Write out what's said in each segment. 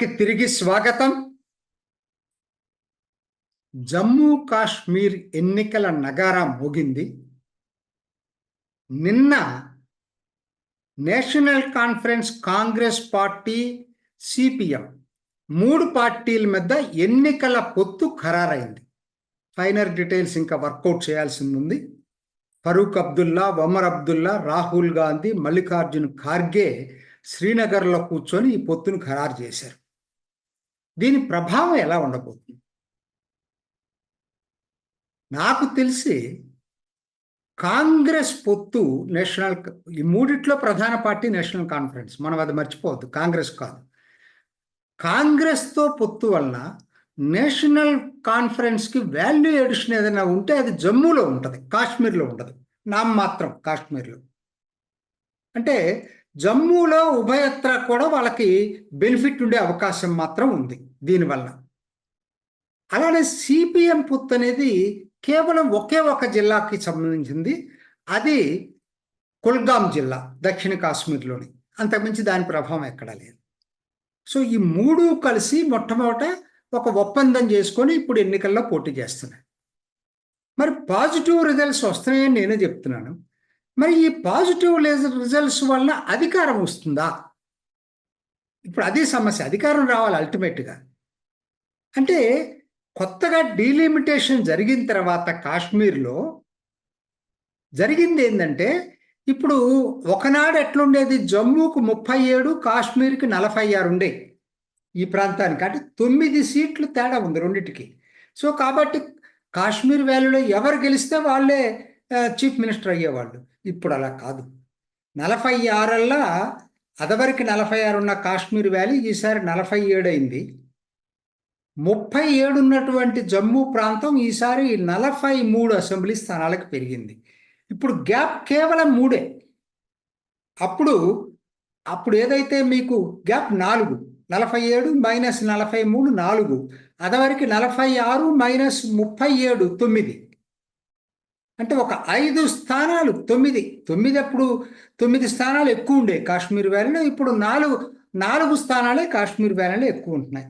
కి తిరిగి స్వాగతం. జమ్మూ కాశ్మీర్ ఎన్నికల నగారా మోగింది. నిన్న national conference Congress party CPM మూడు పార్టీల మధ్య ఎన్నికల పొత్తు ఖరారైంది. ఫైనర్ డీటెయిల్స్ ఇంకా వర్కౌట్ చేయాల్సింది ఉంది ఫరూక్ అబ్దుల్లా ఒమర్ అబ్దుల్లా రాహుల్ గాంధీ మల్లికార్జున్ ఖార్గే శ్రీనగర్లో కూర్చొని ఈ పొత్తును ఖరారు చేశారు. దీని ప్రభావం ఎలా ఉండబోతుంది? నాకు తెలిసి కాంగ్రెస్ పొత్తు నేషనల్ ఈ మూడిట్లో ప్రధాన పార్టీ నేషనల్ కాన్ఫరెన్స్. మనం అది మర్చిపోవద్దు. కాంగ్రెస్ కాదు. కాంగ్రెస్తో పొత్తు వలన నేషనల్ కాన్ఫరెన్స్కి వాల్యూ ఎడిషన్ ఏదైనా ఉంటే అది జమ్మూలో ఉంటుంది కాశ్మీర్లో ఉండదు నామ్ మాత్రం కాశ్మీర్లో. అంటే జమ్మూలో ఉభయత్ర కూడా వాళ్ళకి బెనిఫిట్ ఉండే అవకాశం మాత్రం ఉంది దీనివల్ల. అలానే సిపిఎం పుత్ అనేది కేవలం ఒకే ఒక జిల్లాకి సంబంధించింది. అది కుల్గాం జిల్లా దక్షిణ కాశ్మీర్లోని. అంతకుమించి దాని ప్రభావం ఎక్కడా లేదు. సో ఈ మూడు కలిసి మొట్టమొదట ఒక ఒప్పందం చేసుకొని ఇప్పుడు ఎన్నికల్లో పోటీ చేస్తున్నాయి. మరి పాజిటివ్ రిజల్ట్స్ వస్తున్నాయని నేనే చెప్తున్నాను. మరి ఈ పాజిటివ్ రిజల్ట్స్ వలన అధికారం వస్తుందా? ఇప్పుడు అదే సమస్య అధికారం రావాలి అల్టిమేట్గా అంటే కొత్తగా డీలిమిటేషన్ జరిగిన తర్వాత కాశ్మీర్లో జరిగింది ఏంటంటే ఇప్పుడు ఒకనాడు ఎట్లుండేది? జమ్మూకు ముప్పై ఏడు కాశ్మీర్కి నలభై ఆరు ఉండే ఈ ప్రాంతానికి. అంటే తొమ్మిది సీట్లు తేడా ఉంది రెండింటికి. సో కాబట్టి కాశ్మీర్ వ్యాలీలో ఎవరు గెలిస్తే వాళ్ళే చీఫ్ మినిస్టర్ అయ్యేవాళ్ళు. ఇప్పుడు అలా కాదు. నలభై ఆరల్లా అదవరికి నలభై ఆరు ఉన్న కాశ్మీర్ వ్యాలీ ఈసారి నలభై ఏడు అయింది. ముప్పై ఏడు ఉన్నటువంటి జమ్మూ ప్రాంతం ఈసారి నలభై మూడు అసెంబ్లీ స్థానాలకు పెరిగింది. ఇప్పుడు గ్యాప్ కేవలం మూడే. అప్పుడు అప్పుడు ఏదైతే మీకు గ్యాప్ నాలుగు నలభై ఏడు మైనస్ నలభై మూడు నాలుగు. అదవరికి నలభై ఆరు మైనస్ ముప్పై ఏడు తొమ్మిది. అంటే ఒక ఐదు స్థానాలు తొమ్మిది. తొమ్మిది అప్పుడు తొమ్మిది స్థానాలు ఎక్కువ ఉండే కాశ్మీర్ వ్యాలీలో ఇప్పుడు నాలుగు నాలుగు స్థానాలే కాశ్మీర్ వ్యాలీలో ఎక్కువ ఉంటున్నాయి.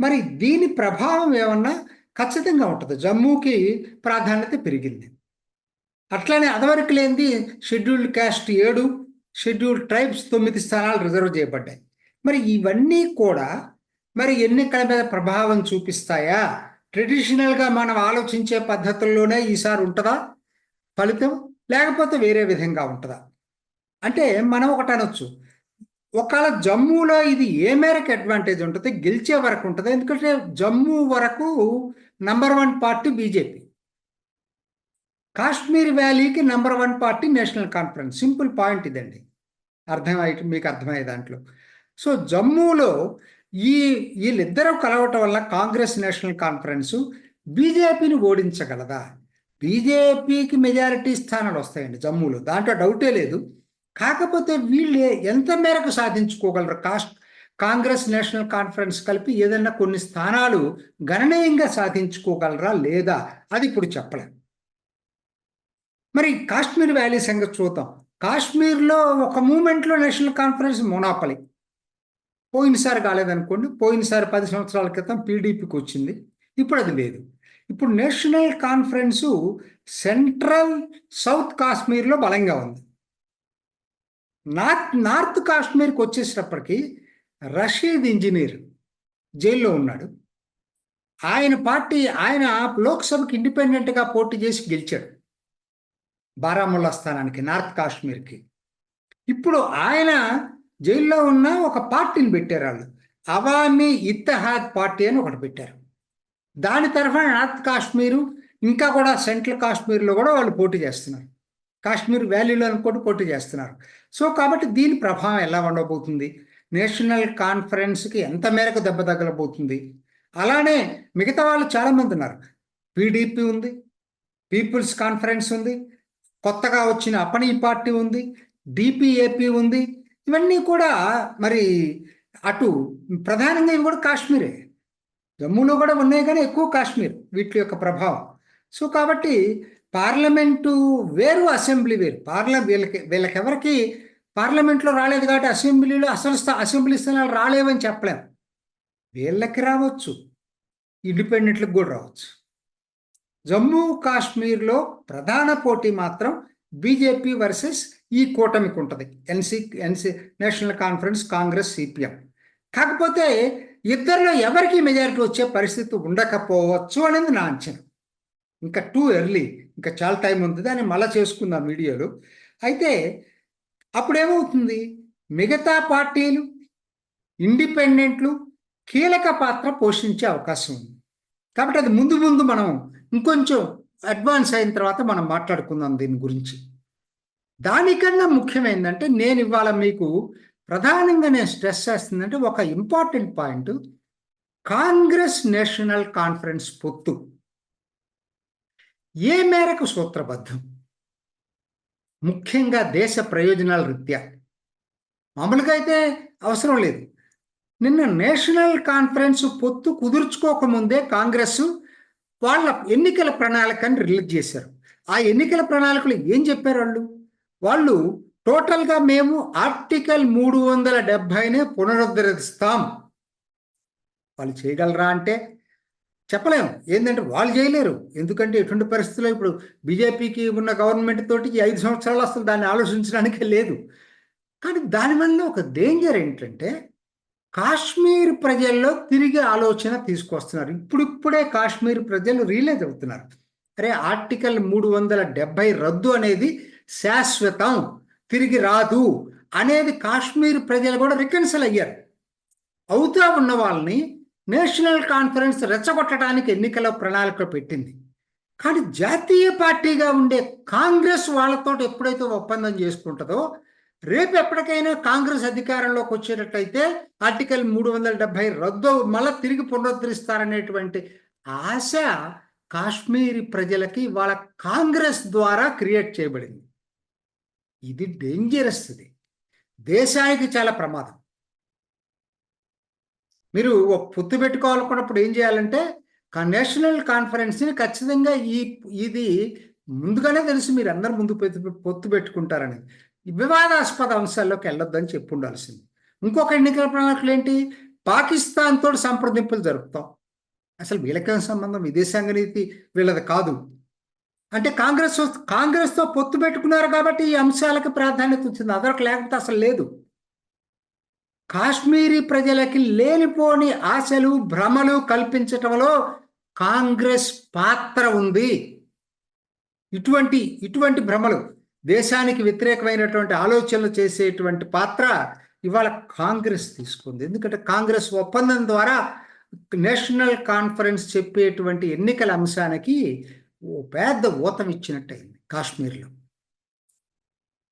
మరి దీని ప్రభావం ఏమన్నా ఖచ్చితంగా ఉంటుంది. జమ్మూకి ప్రాధాన్యత పెరిగింది. అట్లానే అదవరకు లేనిది షెడ్యూల్డ్ క్యాస్ట్ ఏడు షెడ్యూల్డ్ ట్రైబ్స్ తొమ్మిది స్థానాలు రిజర్వ్ చేయబడ్డాయి. మరి ఇవన్నీ కూడా మరి ఎన్నికల మీద ప్రభావం చూపిస్తాయా? ట్రెడిషనల్గా మనం ఆలోచించే పద్ధతుల్లోనే ఈసారి ఉంటుందా? ఫలితం? లేకపోతే వేరే విధంగా ఉంటుందా? అంటే మనం ఒకటి అనొచ్చు. ఒకవేళ జమ్మూలో ఇది ఏ మేరకు అడ్వాంటేజ్ ఉంటుంది? గెలిచే వరకు ఉంటుంది? ఎందుకంటే జమ్మూ వరకు number one party BJP Kashmir వ్యాలీకి number one party National Conference. Simple point ఇదండి. అర్థమయ్యే మీకు అర్థమయ్యే దాంట్లో. సో జమ్మూలో ఈ వీళ్ళిద్దరూ కలవటం వల్ల కాంగ్రెస్ నేషనల్ కాన్ఫరెన్స్ బీజేపీని ఓడించగలదా? బీజేపీకి మెజారిటీ స్థానాలు వస్తాయండి జమ్మూలో. దాంట్లో డౌటే లేదు. కాకపోతే వీళ్ళు ఎంత మేరకు సాధించుకోగలరు? కాస్ట్ కాంగ్రెస్ నేషనల్ కాన్ఫరెన్స్ కలిపి ఏదైనా కొన్ని స్థానాలు గణనీయంగా సాధించుకోగలరా లేదా? అది ఇప్పుడు చెప్పలేం. మరి కాశ్మీర్ వ్యాలీ సంగతి చూద్దాం. కాశ్మీర్లో ఒక మూమెంట్లో నేషనల్ కాన్ఫరెన్స్ మోనాపలి. పోయినసారి కాలేదనుకోండి పోయినసారి పది సంవత్సరాల క్రితం పీడీపీకి వచ్చింది. ఇప్పుడు అది లేదు. ఇప్పుడు నేషనల్ కాన్ఫరెన్సు సెంట్రల్ సౌత్ కాశ్మీర్లో బలంగా ఉంది. నార్త్ నార్త్ కాశ్మీర్కి వచ్చేసినప్పటికీ రషీద్ ఇంజనీర్ జైల్లో ఉన్నాడు. ఆయన పార్టీ ఆయన లోక్సభకి ఇండిపెండెంట్గా పోటీ చేసి గెలిచాడు. బారాముల్లా స్థానానికి నార్త్ కాశ్మీర్కి. ఇప్పుడు ఆయన జైల్లో ఉన్న ఒక పార్టీని పెట్టారు వాళ్ళు. అవామీ ఇత్తహాద్ పార్టీ అని ఒకటి పెట్టారు. దాని తరఫున నార్త్ కాశ్మీరు ఇంకా కూడా సెంట్రల్ కాశ్మీర్లో కూడా వాళ్ళు పోటీ చేస్తున్నారు. కాశ్మీర్ వ్యాలీలో అనుకోటి పోటీ చేస్తున్నారు. సో కాబట్టి దీని ప్రభావం ఎలా ఉండబోతుంది? నేషనల్ కాన్ఫరెన్స్కి ఎంత మేరకు దెబ్బ తగలబోతుంది? అలానే మిగతా వాళ్ళు చాలామంది ఉన్నారు. పీడీపీ ఉంది పీపుల్స్ కాన్ఫరెన్స్ ఉంది కొత్తగా వచ్చిన అపనీ పార్టీ ఉంది డిపిఏపి ఉంది ఇవన్నీ కూడా మరి అటు ప్రధానంగా ఇవి కూడా కాశ్మీరే. జమ్మూలో కూడా ఉన్నాయి కానీ ఎక్కువ కాశ్మీర్ వీటి యొక్క ప్రభావం. సో కాబట్టి పార్లమెంటు వేరు అసెంబ్లీ వేరు. పార్ల వీళ్ళకి వీళ్ళకెవరికి పార్లమెంట్లో రాలేదు కాబట్టి అసెంబ్లీలో అసలు అసెంబ్లీ స్థానాలు రాలేవని చెప్పలేం. వీళ్ళకి రావచ్చు. ఇండిపెండెంట్లకు కూడా రావచ్చు. జమ్మూ కాశ్మీర్లో ప్రధాన పోటీ మాత్రం బీజేపీ వర్సెస్ ఈ కూటమికి ఉంటుంది. NC NC National Conference Congress CPM. కాకపోతే ఇద్దరిలో ఎవరికి మెజారిటీ వచ్చే పరిస్థితి ఉండకపోవచ్చు అనేది నా అంచనా. ఇంకా టూ ఎర్లీ ఇంకా చాలా టైం ఉంది దాన్ని మళ్ళా చేసుకుందాం వీడియోలు. అయితే అప్పుడేమవుతుంది? మిగతా పార్టీలు ఇండిపెండెంట్లు కీలక పాత్ర పోషించే అవకాశం ఉంది. కాబట్టి అది ముందు ముందు మనం ఇంకొంచెం అడ్వాన్స్ అయిన తర్వాత మనం మాట్లాడుకుందాం దీని గురించి. దానికన్నా ముఖ్యమైందంటే నేను ఇవాళ మీకు ప్రధానంగా నేను స్ట్రెస్ చేస్తుందంటే ఒక important point Congress National Conference పొత్తు. ఏ మేరకు సూత్రబద్ధం? ముఖ్యంగా దేశ ప్రయోజనాల రీత్యా. మామూలుగా అయితే అవసరం లేదు. నిన్న నేషనల్ కాన్ఫరెన్స్ పొత్తు కుదుర్చుకోకముందే కాంగ్రెస్ వాళ్ళ ఎన్నికల ప్రణాళికని రిలీజ్ చేశారు. ఆ ఎన్నికల ప్రణాళికలు ఏం చెప్పారు వాళ్ళు? వాళ్ళు టోటల్గా మేము ఆర్టికల్ మూడు వందల డెబ్భైనే పునరుద్ధరిస్తాం. వాళ్ళు చేయగలరా అంటే చెప్పలేము ఏంటంటే వాళ్ళు చేయలేరు. ఎందుకంటే ఎటువంటి పరిస్థితుల్లో ఇప్పుడు బీజేపీకి ఉన్న గవర్నమెంట్ తోటి ఐదు సంవత్సరాలు అసలు దాన్ని ఆలోచించడానికే లేదు. కానీ దానివల్ల ఒక డేంజర్ ఏంటంటే కాశ్మీర్ ప్రజల్లో తిరిగి ఆలోచన తీసుకొస్తున్నారు. ఇప్పుడిప్పుడే కాశ్మీర్ ప్రజలు రియలైజ్ అవుతున్నారు. అరే ఆర్టికల్ మూడు వందల డెబ్బై రద్దు అనేది శాశ్వతం తిరిగి రాదు అనేది కాశ్మీర్ ప్రజలు కూడా రికన్సిల్ అయ్యారు. అవుతా ఉన్న వాళ్ళని నేషనల్ కాన్ఫరెన్స్ రెచ్చగొట్టడానికి ఎన్నికల ప్రణాళిక పెట్టింది. కానీ జాతీయ పార్టీగా ఉండే కాంగ్రెస్ వాళ్ళతో ఎప్పుడైతే ఒప్పందం చేసుకుంటుందో రేపు ఎప్పటికైనా కాంగ్రెస్ అధికారంలోకి వచ్చేటట్టయితే ఆర్టికల్ మూడు వందల డెబ్బై రద్దు మళ్ళీ తిరిగి పునరుద్ధరిస్తారనేటువంటి ఆశ కాశ్మీరీ ప్రజలకి వాళ్ళ కాంగ్రెస్ ద్వారా క్రియేట్ చేయబడింది. ఇది డేంజరస్ ఇది. దేశానికి చాలా ప్రమాదం. మీరు ఒక పొత్తు పెట్టుకోవాలనుకున్నప్పుడు ఏం చేయాలంటే నేషనల్ కాన్ఫరెన్స్ని ఖచ్చితంగా ఈ ఇది ముందుగానే తెలుసు మీరు అందరు ముందు పొత్తు పెట్టుకుంటారని. వివాదాస్పద అంశాల్లోకి వెళ్ళొద్దని చెప్పి ఉండాల్సింది ఇంకొక ఎన్నికల ప్రణాళికలు ఏంటి పాకిస్తాన్ తోటి సంప్రదింపులు జరుపుతాం. అసలు వీళ్ళకేం సంబంధం? విదేశాంగ నీతి వీళ్ళది కాదు. అంటే కాంగ్రెస్ కాంగ్రెస్తో పొత్తు పెట్టుకున్నారు కాబట్టి ఈ అంశాలకు ప్రాధాన్యత వచ్చింది. అదొక లేకపోతే అసలు లేదు. కాశ్మీరీ ప్రజలకి లేనిపోని ఆశలు భ్రమలు కల్పించటంలో కాంగ్రెస్ పాత్ర ఉంది. ఇటువంటి ఇటువంటి భ్రమలు. దేశానికి వ్యతిరేకమైనటువంటి ఆలోచనలు చేసేటువంటి పాత్ర ఇవాళ కాంగ్రెస్ తీసుకుంది. ఎందుకంటే కాంగ్రెస్ ఒప్పందం ద్వారా నేషనల్ కాన్ఫరెన్స్ చెప్పేటువంటి ఎన్నికల అంశానికి ఓ పెద్ద ఊతం ఇచ్చినట్టయింది కాశ్మీర్లో.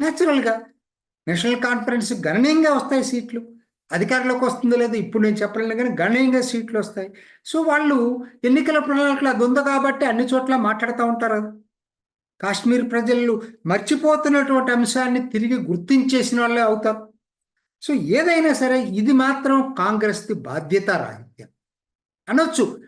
న్యాచురల్గా నేషనల్ కాన్ఫరెన్స్ గణనీయంగా వస్తాయి సీట్లు. అధికారంలోకి వస్తుందో లేదో ఇప్పుడు నేను చెప్పలేను కానీ గణనీయంగా సీట్లు వస్తాయి. సో వాళ్ళు ఎన్నికల ప్రణాళికలు అది ఉంది కాబట్టి అన్ని చోట్ల మాట్లాడుతూ ఉంటారు. కాశ్మీర్ ప్రజలు మర్చిపోతున్నటువంటి అంశాన్ని తిరిగి గుర్తించేసిన వాళ్ళే అవుతారు సో ఏదైనా సరే ఇది మాత్రం కాంగ్రెస్ది బాధ్యత రాహిత్యం. అనొచ్చు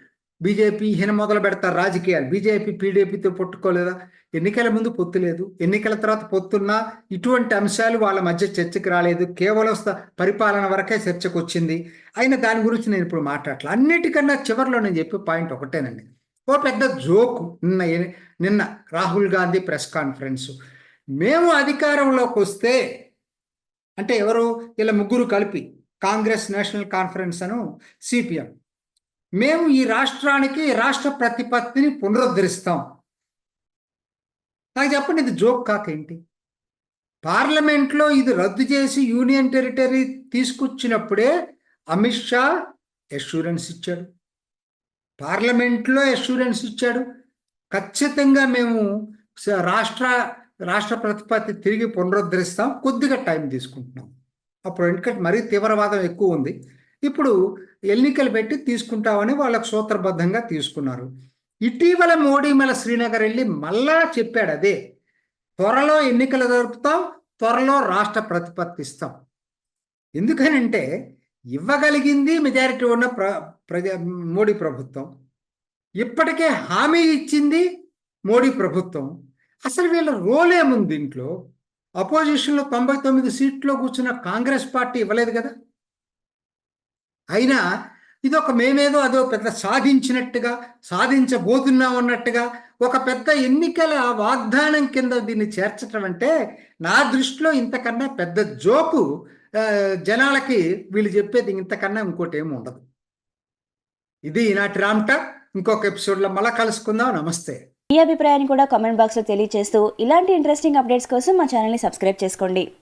బీజేపీ ఈయన మొదలు పెడతారు రాజకీయాలు. బీజేపీ పీడీపీతో పొట్టుకోలేదా? ఎన్నికల ముందు పొత్తు లేదు. ఎన్నికల తర్వాత పొత్తున్నా ఇటువంటి అంశాలు వాళ్ళ మధ్య చర్చకు రాలేదు. కేవలం పరిపాలన వరకే చర్చకు వచ్చింది అయినా దాని గురించి నేను ఇప్పుడు మాట్లాడలే అన్నిటికన్నా చివరిలో నేను చెప్పే పాయింట్ ఒకటేనండి. ఓ పెద్ద జోకు నిన్న నిన్న రాహుల్ గాంధీ ప్రెస్ కాన్ఫరెన్స్. మేము అధికారంలోకి వస్తే అంటే ఎవరు? ఇలా ముగ్గురు కలిపి కాంగ్రెస్ నేషనల్ కాన్ఫరెన్స్ అను సిపిఎం. మేము ఈ రాష్ట్రానికి రాష్ట్ర ప్రతిపత్తిని పునరుద్ధరిస్తాం. నాకు చెప్పండి ఇది జోక్ కాకేంటి పార్లమెంట్లో ఇది రద్దు చేసి యూనియన్ టెరిటరీ తీసుకొచ్చినప్పుడే అమిత్ షా అష్యూరెన్స్ ఇచ్చాడు. పార్లమెంట్లో అష్యూరెన్స్ ఇచ్చాడు. ఖచ్చితంగా మేము రాష్ట్ర రాష్ట్ర ప్రతిపత్తి తిరిగి పునరుద్ధరిస్తాం. కొద్దిగా టైం తీసుకుంటున్నాం. అప్పుడు ఎందుకంటే మరీ తీవ్రవాదం ఎక్కువ ఉంది. ఇప్పుడు ఎన్నికలు పెట్టి తీసుకుంటామని వాళ్ళకు సూత్రబద్ధంగా తీసుకున్నారు. ఇటీవల మోడీ మళ్ళీ శ్రీనగర్ వెళ్ళి మళ్ళా చెప్పాడు అదే. త్వరలో ఎన్నికలు జరుపుతాం త్వరలో రాష్ట్ర ప్రతిపత్తి ఇస్తాం. ఎందుకనంటే ఇవ్వగలిగింది మెజారిటీ ఉన్న ప్ర ప్రజా మోడీ ప్రభుత్వం. ఇప్పటికే హామీ ఇచ్చింది మోడీ ప్రభుత్వం. అసలు వీళ్ళ రోల్ ఏముంది దీంట్లో? అపోజిషన్లో తొంభై తొమ్మిది సీట్లో కూర్చున్న కాంగ్రెస్ పార్టీ ఇవ్వలేదు కదా? అయినా ఇదొక మేమేదో అదో పెద్ద సాధించినట్టుగా సాధించబోతున్నాం అన్నట్టుగా ఒక పెద్ద ఎన్నికల వాగ్దానం కింద దీన్ని చేర్చటం అంటే నా దృష్టిలో ఇంతకన్నా పెద్ద జోకు జనాలకి వీళ్ళు చెప్పేది ఇంతకన్నా ఇంకోటి ఏమి ఉండదు. ఇది ఈనాటి రామ్ట ఇంకొక ఎపిసోడ్లో మళ్ళా కలుసుకుందాం. నమస్తే. మీ అభిప్రాయాన్ని కూడా కామెంట్ బాక్స్లో తెలియజేస్తూ ఇలాంటి ఇంట్రెస్టింగ్ అప్డేట్స్ కోసం మా ఛానల్ని సబ్స్క్రైబ్ చేసుకోండి.